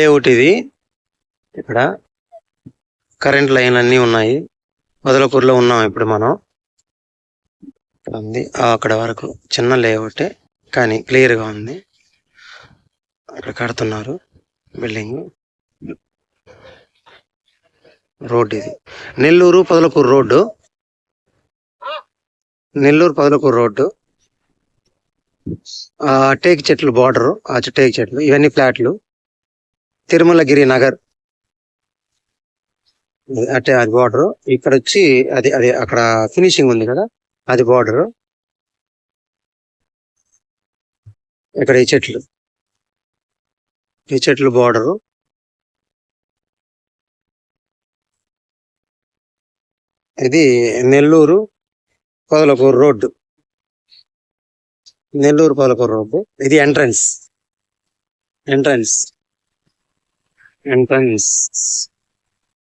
Layout ఇది? ఇక్కడ current line అన్నీ ఉన్నాయి. వదలకూరులో ఉన్నాం ఇప్పుడు మనం. ఉంది. అక్కడ వరకు చిన్న లేఅవుటే కానీ క్లియర్గా ఉంది. అక్కడ కడుతున్నారు బిల్డింగ్. రోడ్ ఇది. Nellore Podalakuru road. Nellore Podalakuru road. Teak చెట్లు బార్డరు ఆ టేక్ చెట్లు ఇవన్నీ ఫ్లాట్లు. తిరుమలగిరి నగర్. అంటే అది బార్డర్ ఇక్కడ వచ్చి అది అది అక్కడ ఫినిషింగ్ ఉంది కదా? అది బార్డర్ ఇక్కడ ఈ చెట్లు. ఈ చెట్లు బార్డర్ ఇది నెల్లూరు పొదలకూరు రోడ్డు. నెల్లూరు పొదలకూరు రోడ్డు. ఇది ఎంట్రన్స్ ఎంట్రన్స్ ఎంట్రన్స్